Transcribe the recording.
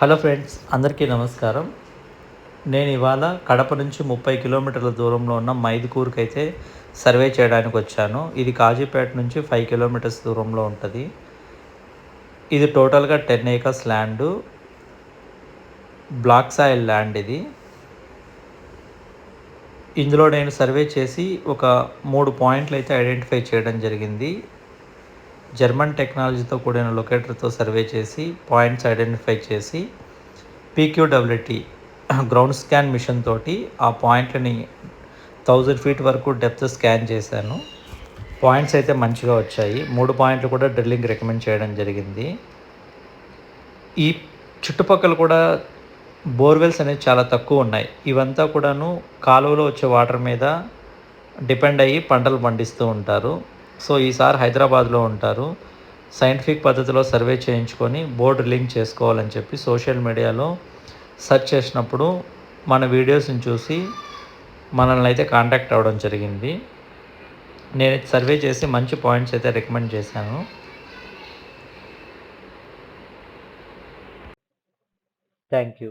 Hello friends అందరికీ నమస్కారం. నేను ఇవాళ కడప నుంచి ముప్పై కిలోమీటర్ల దూరంలో ఉన్న మైదుకూరుకి అయితే సర్వే చేయడానికి వచ్చాను. ఇది కాజీపేట నుంచి ఫైవ్ కిలోమీటర్స్ దూరంలో ఉంటుంది. ఇది టోటల్గా ten acres land. Black soil land ఇది. ఇందులో నేను సర్వే చేసి ఒక మూడు పాయింట్లు అయితే ఐడెంటిఫై చేయడం జరిగింది. జర్మన్ టెక్నాలజీతో కూడిన లొకేటర్తో సర్వే చేసి పాయింట్స్ ఐడెంటిఫై చేసి P Q W T ground scan machine తోటి ఆ పాయింట్లని థౌజండ్ ఫీట్ వరకు డెప్త్ స్కాన్ చేశాను. పాయింట్స్ అయితే మంచిగా వచ్చాయి. మూడు పాయింట్లు కూడా డ్రిల్లింగ్ రికమెండ్ చేయడం జరిగింది. ఈ చుట్టుపక్కల కూడా బోర్వెల్స్ అనేవి చాలా తక్కువ ఉన్నాయి. ఇవంతా కూడాను కాలువలో వచ్చే వాటర్ మీద డిపెండ్ అయ్యి పంటలు పండిస్తూ ఉంటారు. సో ఈసారి హైదరాబాద్లో ఉంటారు. సైంటిఫిక్ పద్ధతిలో సర్వే చేయించుకొని బోర్డు లింక్ చేసుకోవాలని చెప్పి సోషల్ మీడియాలో సెర్చ్ చేసినప్పుడు మన వీడియోస్ని చూసి మనల్ని అయితే కాంటాక్ట్ అవ్వడం జరిగింది. నేను సర్వే చేసి మంచి పాయింట్స్ అయితే రికమెండ్ చేశాను. Thank you.